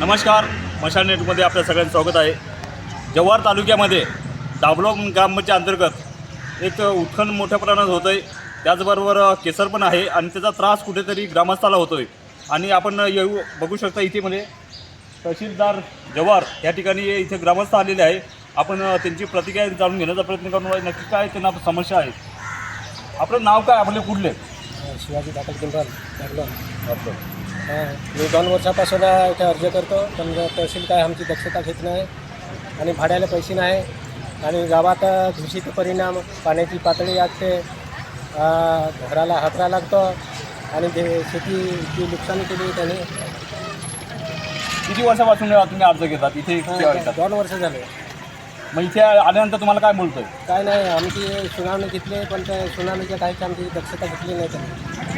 नमस्कार मशाल नेटमध्ये आपल्या सगळ्यांचं स्वागत आहे. जव्हार तालुक्यामध्ये दाबलोग ग्रामच्या अंतर्गत एक उत्खनन मोठ्या प्रमाणात होतं आहे त्याचबरोबर केसर पण आहे आणि त्याचा त्रास कुठेतरी ग्रामस्थाला होतो आहे आणि आपण येऊ बघू शकता इथे म्हणजे तहसीलदार जव्हार या ठिकाणी इथे ग्रामस्थ आलेले आहे. आपण त्यांची प्रतिक्रिया जाणून घेण्याचा प्रयत्न करून. नक्की काय त्यांना समस्या आहे. आपलं नाव काय? आपले कुठले? शिवाजी दाखल आपलं हां. मी दोन वर्षापासून इथे अर्ज करतो पण तहसील काय आमची दक्षता घेत नाही आणि भाड्याला पैसे नाही आणि गावात दूषित परिणाम पाण्याची पातळी लागते घराला हातरा लागतो आणि ते शेतीची नुकसान केली त्याने. किती वर्षापासून तुम्ही अर्ज घेतात? इथे? दोन वर्ष झाले. मग इथे आल्यानंतर तुम्हाला काय बोलतोय? काय नाही आमची सुनावणी घेतली पण त्या सुनावणीच्या काहीच आमची दक्षता घेतली नाही त्यांनी.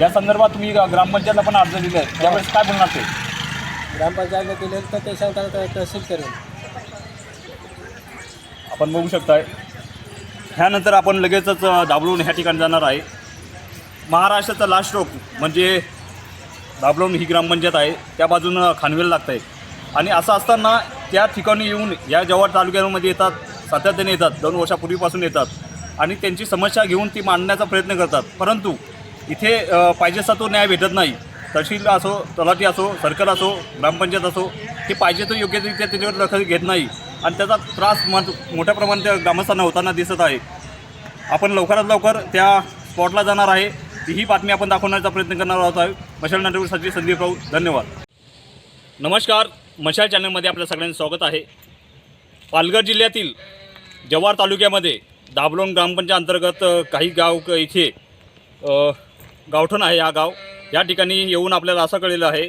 या संदर्भात तुम्ही ग्रामपंचायतला पण अर्ज दिले आहेत त्यावेळेस काय बोलणार ते? ग्रामपंचायतने दिले तर ते सांगतात तहसील करेल. आपण बघू शकताय. ह्यानंतर आपण लगेचच अ, दाबलोण ह्या ठिकाणी जाणार आहे. महाराष्ट्राचा लास्ट रोक म्हणजे दाबलोण ही ग्रामपंचायत आहे. त्या बाजूनं खानवेल लागतं आहे आणि असं असताना त्या ठिकाणी येऊन या जव्हार तालुक्यामध्ये येतात सातत्याने येतात दोन वर्षापूर्वीपासून येतात. आणि त्यांची समस्या घेऊन ती मांडण्याचा प्रयत्न करतात. परंतु इथे पाहिजे असा तो न्याय भेटत नाही. तहसील असो तलाठी असो सर्कल असो ग्रामपंचायत असो ते पाहिजे तो योग्यरित्या त्याच्यावर दखल घेत नाही. आणि त्याचा त्रास मत मोठ्या प्रमाणात त्या ग्रामस्थांना होताना दिसत आहे. आपण लवकरात लवकर त्या स्पॉटला जाणार आहे. ही बातमी आपण दाखवण्याचा प्रयत्न करणार आहोत. आहे मशाल नाटकसाठी संदीप राऊत धन्यवाद. नमस्कार. मशाल चॅनलमध्ये आपल्या सगळ्यांचं स्वागत आहे. पालघर जिल्ह्यातील जव्हार तालुक्यामध्ये दाबलोण ग्रामपंचायत अंतर्गत काही गाव क- इथे गावठण आहे हा गाव. या ठिकाणी येऊन आपल्याला असं कळलेलं आहे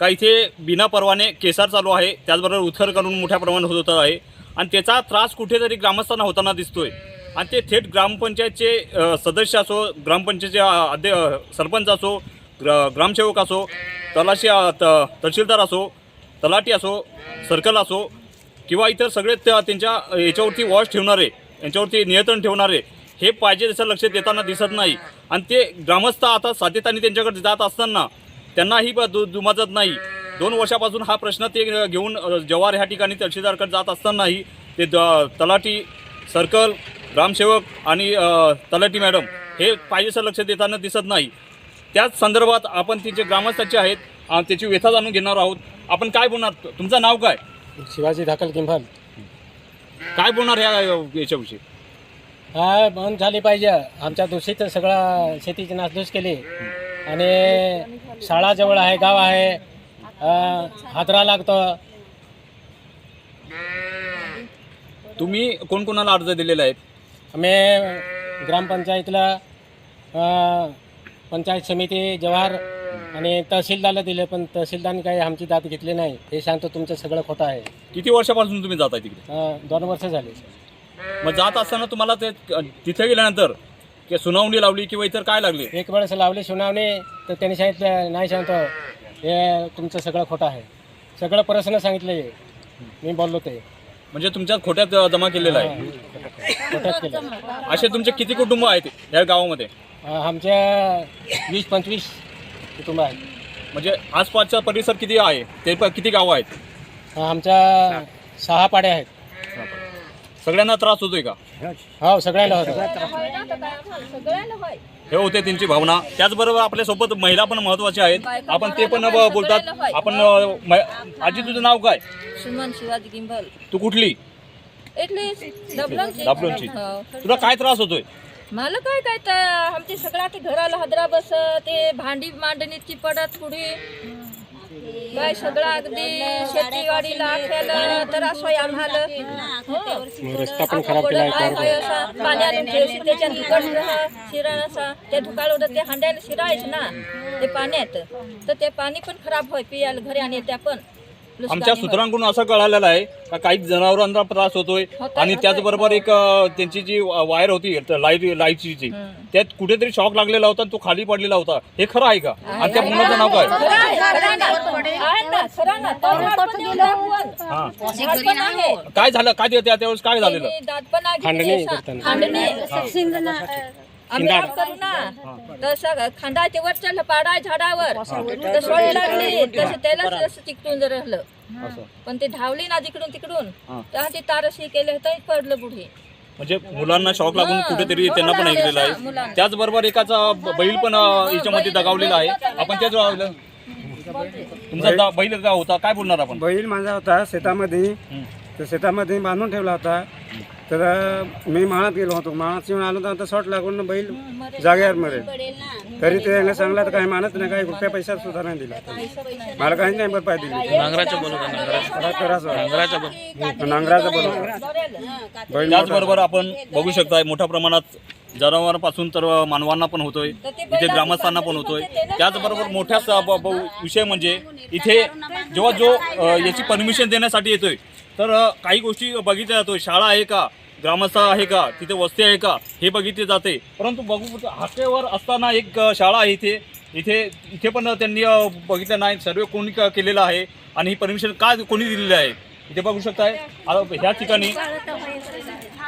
का इथे बिना परवाने केसार चालू आहे. त्याचबरोबर उथर करून मोठ्या प्रमाणात होत आहे. आणि त्याचा त्रास कुठेतरी ग्रामस्थांना होताना दिसतोय. आणि ते थेट ग्रामपंचायतचे सदस्य असो ग्रामपंचायतचे अध्य सरपंच असो ग्र ग्रामसेवक असो तलाशी त तहसीलदार असो तलाठी असो सर्कल असो किंवा इतर सगळे त्या त्यांच्या याच्यावरती वॉच ठेवणारे यांच्यावरती नियंत्रण ठेवणारे हे पाहिजे तसं लक्ष देताना दिसत नाही. आणि ते ग्रामस्थ आता सातत्याने त्यांच्याकडे जात असताना त्यांनाही ब- दु दुमाजत नाही. दोन वर्षापासून हा प्रश्न ते घेऊन अ, जव्हार ह्या ठिकाणी तहसीलदारकडे जात असतानाही ते द तलाठी सर्कल ग्रामसेवक आणि तलाठी मॅडम हे पाहिजेसं लक्ष देताना दिसत नाही. त्याच संदर्भात आपण ती जे ग्रामस्थांचे आहेत त्याची व्यथा जाणून घेणार आहोत. आपण काय बोलणार? तुमचं नाव काय? शिवाजी दाखल किंबल काय बोलणार ह्या याच्याविषयी? हा बंद झाली पाहिजे. आमच्या दूषित सगळं शेतीची नासधूस केली. आणि शाळा जवळ आहे गाव आहे. हादरा लागतो. तुम्ही कोणकोणाला अर्ज दिलेला आहेत आम्ही ग्रामपंचायतीला अं, पंचायत समिती जवाहर आणि तहसीलदारला दिले पण तहसीलदारने काही आमची दाद घेतली नाही. हे सांगतो तुमचं सगळं खोटं आहे. किती वर्षापासून तुम्ही जाताय तिकडे? अं, दोन वर्ष झाली. मग जात असताना तुम्हाला ते तिथे गेल्यानंतर की सुनावणी लावली किंवा इतर काय लागले? एक वेळेस लावली सुनावणी तर त्यांनी सांगितलं नाही सांगतो हे तुमचं सगळं खोटं आहे. सगळं प्रश्न सांगितले. मी बोललो ते. म्हणजे तुमच्या खोट्यात अ, जमा केलेलं आहे? खोटंच केलं असे तुमचे किती कुटुंब आहेत या गावामध्ये? आमच्या वीस पंचवीस कुटुंब आहेत. म्हणजे आसपासचा परिसर किती आहे? ते प- किती गावं आहेत? आमच्या सहा पाड्या आहेत. सगळ्यांना त्रास होतोय का? हो सगळ्याला होतं हे होते त्यांची भावना. त्याचबरोबर आपल्यासोबत महिला पण महत्त्वाच्या आहेत. आपण ते पण बोलतात. आपण आजी तुझं नाव काय? सुमन शिवाजी गिंबल. तू कुठली? दाबलोणची. हो. तुला काय त्रास होतोय? मला काय काय तर आमचे सगळ्या ते घराला हदरा बस ते भांडी मांडणीची पडत पुढे काय सगळं अगदी शेतीवाडीला आम्हाला. हो. रस्ता पण खराब केला काय आहे होय असा. पाण्याने ठेवशी त्याच्या धुकट शिरण असा त्या धुकाळ ते हांड्याला शिरायच ना ते पाण्यात. तर ते पाणी पण खराब होय पियाला घरी आणि त्या पण. आमच्या. सूत्रांकडून असं कळालेलं आहे का काही जनावरांना त्रास होतोय होतोय, आणि. त्याचबरोबर एक अ, त्यांची जी वायर होती लाइट लाईटची जी त्यात कुठेतरी शॉक लागलेला होता आणि तो खाली पडलेला होता. हे खरं आहे का? आणि त्या मुलाचं नाव काय. हा. काय झालं? काय त्या त्यावेळेस काय झालेलं? आम्ही काम करू ना तसं खांदाचे वर चढलं पाडाय झाडावर. तर सोड लागली तसे त्याला तसं चिकटून जर राहिलं. असं. पण ते धावली ना तिकडून तिकडून. तेव्हा ते तारशी केलं तर पडलं पुढे म्हणजे मुलांना शॉक लागून कुठेतरी त्यांना पण मुलांना ऐकलेलं आहे. त्याचबरोबर एकाचा बैल पण याच्यामध्ये दगावलेला आहे. बैल- आपण वावलं. तुमचा बैल का होता? काय बोलणार आपण? बैल माझा होता शेतामध्ये. तर शेतामध्ये बांधून ठेवला होता. तर मी माळात गेलो होतो. माळात येऊन आलो तर शॉट लागून बैल जागेवर मरेल तरी ते यांना सांगला तर काही मानत नाही काही रुपया पैसा सुद्धा नाही दिला. मला काही नाही भरपाई दिली नांगराच्या नांगराच्या बोल नांगराचा. बैल. त्याचबरोबर आपण बघू शकताय मोठ्या प्रमाणात जनावरांपासून तर मानवांना पण होतोय. इथे ग्रामस्थांना पण होतोय. त्याचबरोबर मोठ्या विषय म्हणजे इथे जेव्हा जो याची परमिशन देण्यासाठी येतोय तर काही गोष्टी बघितल्या जातो शाळा आहे का? ग्रामस्थ आहे का? तिथे वस्ती आहे का? हे बघितले जाते. परंतु बघू हाकेवर असताना एक शाळा आहे इथे. इथे इथे पण त्यांनी बघितलं नाही. सर्वे कोणी केलेला केलेलं आहे. आणि ही परमिशन का कोणी दिलेली आहे? इथे बघू शकताय. ह्या ठिकाणी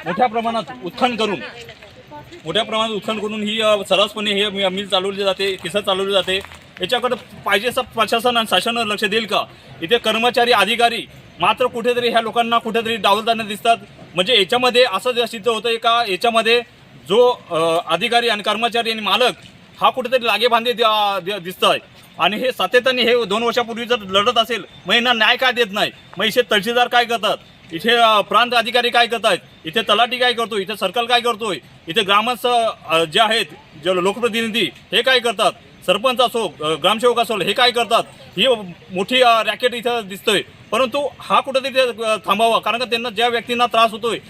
मोठ्या प्रमाणात उत्खनन करून मोठ्या प्रमाणात उत्खनन करून ही सरसपणे सर्रासपणे हे मिल चालवली जाते किसा चालवली जाते. याच्याकडे पाहिजे असं प्रशासन आणि शासन लक्ष देईल का? इथे कर्मचारी अधिकारी मात्र कुठेतरी ह्या लोकांना कुठेतरी डावलताना दिसतात. म्हणजे याच्यामध्ये असं जे सिद्ध आहे का याच्यामध्ये जो अधिकारी आणि कर्मचारी आणि मालक हा कुठेतरी लागेबांधे दिसत आहे आणि हे सातत्याने हे दोन वर्षापूर्वी जर लढत असेल मग यांना न्याय काय देत नाही? मग इथे तहसीलदार काय करतात? इथे प्रांत अधिकारी काय करतात? इथे तलाठी काय करतो इथे सर्कल काय करतोय? इथे ग्रामस्थ जे आहेत जे लोकप्रतिनिधी हे काय करतात? सरपंच असो ग्रामसेवक असो हे काय करतात? ही मोठी रॅकेट इथं दिसतोय. परंतु हा कुठेतरी ते, थांबावा कारण का त्यांना ज्या व्यक्तींना त्रास होतोय